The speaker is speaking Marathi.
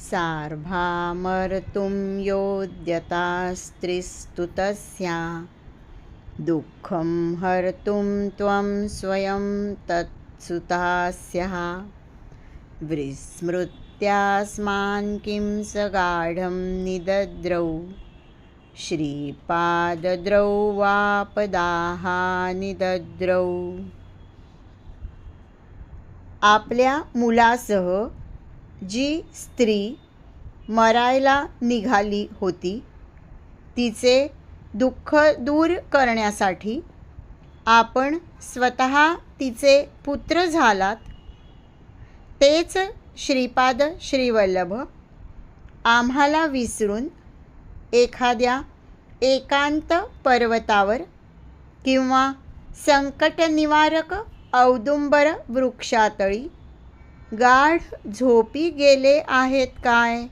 सार्भामर्तुं योद्यतास्त्रिस्तु तस्या दुःखं हर्तुं त्वं स्वयं तत्सुतास्यः। विस्मृत्यास्मान् किं सगाढं निदद्रौ। श्रीपादद्रौ वापदाः निदद्रौ आपल्या मुलासह जी स्त्री मरायला निघाली होती तिचे दुःख दूर करण्यासाठी आपण स्वतः तिचे पुत्र झालात. तेच श्रीपाद श्रीवल्लभ आम्हाला विसरून एखाद्या एकांत पर्वतावर किंवा संकटनिवारक औदुंबर वृक्षातळी गाढ झोपी गेले आहेत काय?